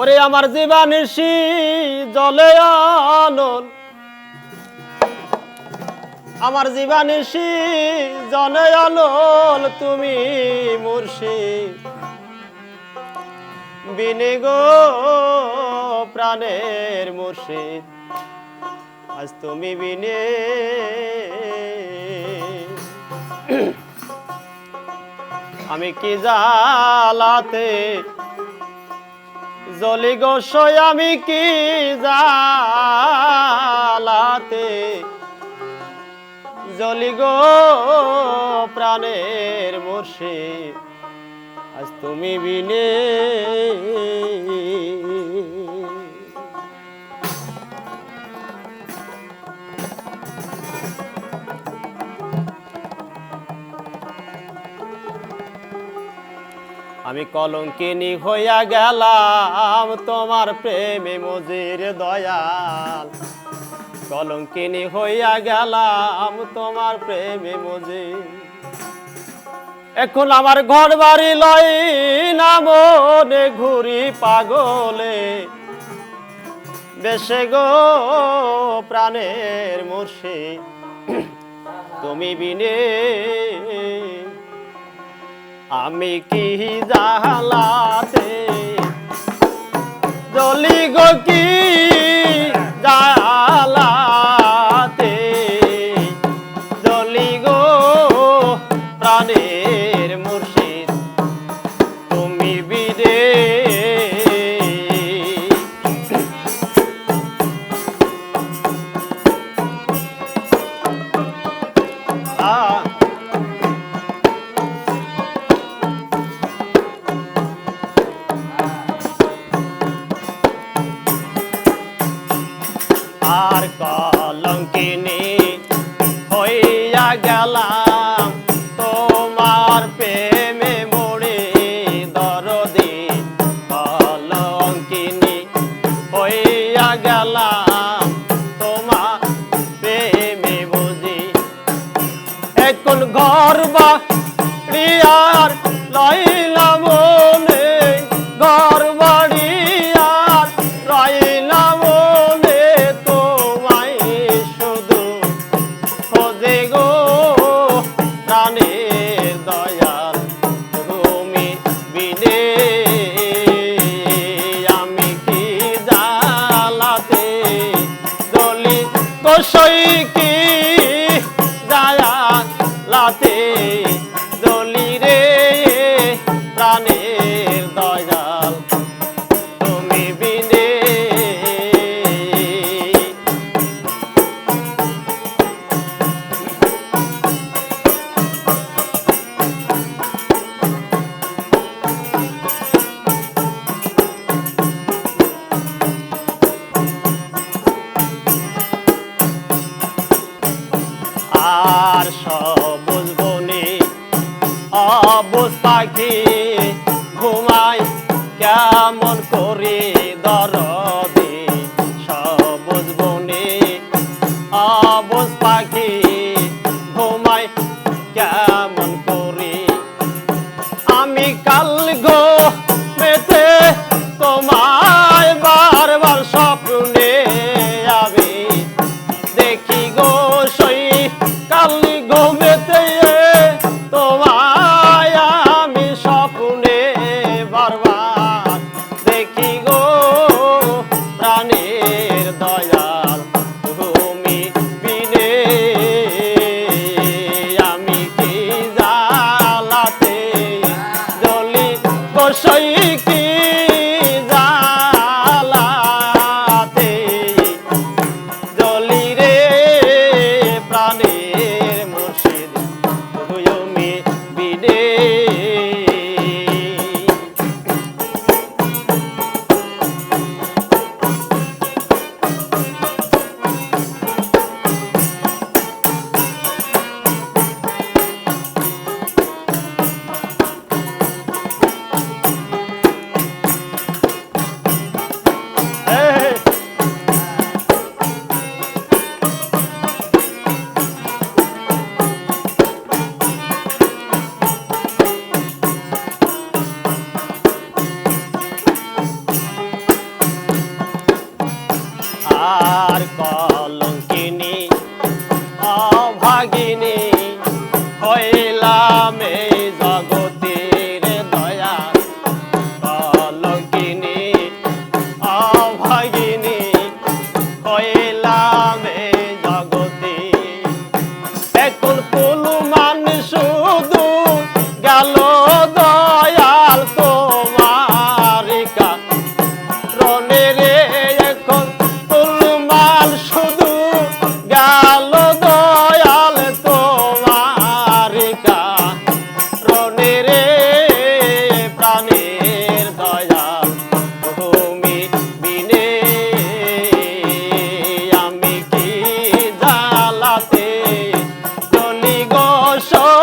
ওরে আমার জীবানিসি জলে আনল আমার জীবানিসি জলে আনল তুমি মুর্শিদ। বিনে গো প্রাণের মুর্শিদ, আজ তুমি বিনে। আমি কি জালাতে জলি গোসয় আমি কি জালাতে জলি গো প্রাণের বসে আজ তুমি বিনে আমি কলঙ্কিনী হইয়া গেলাম, তোমার প্রেমে মজির দয়াল। কলঙ্কিনী হইয়া গেলাম, তোমার প্রেমে মজির। এখন আমার ঘর বাড়ি লই না ঘুরি পাগলে। বেশে গো প্রাণের মুর্শিদ, তুমি বিনে আমি কি জালাতে এখন পাখি ঘুমাই কেমন করি দরদে ভাগিনী হইলামে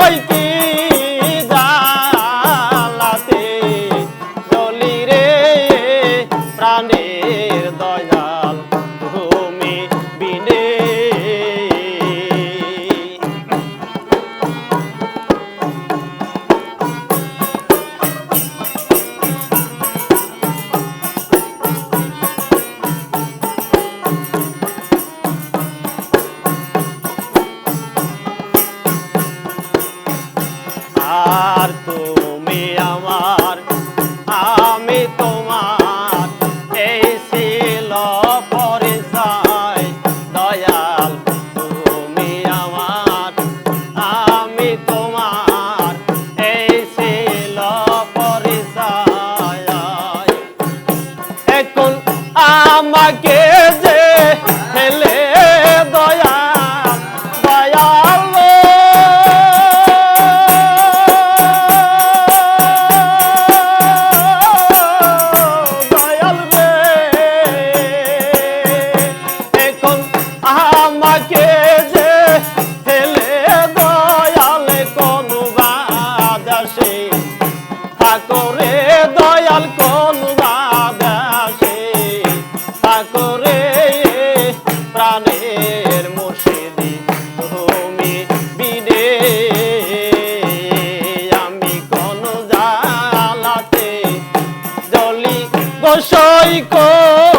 Ой, ты! করে দয়াল কলবা দাসে করে প্রাণের মুর্শিদি তুমি বিদে। আমি কোন জালাতে জলি গোসই কর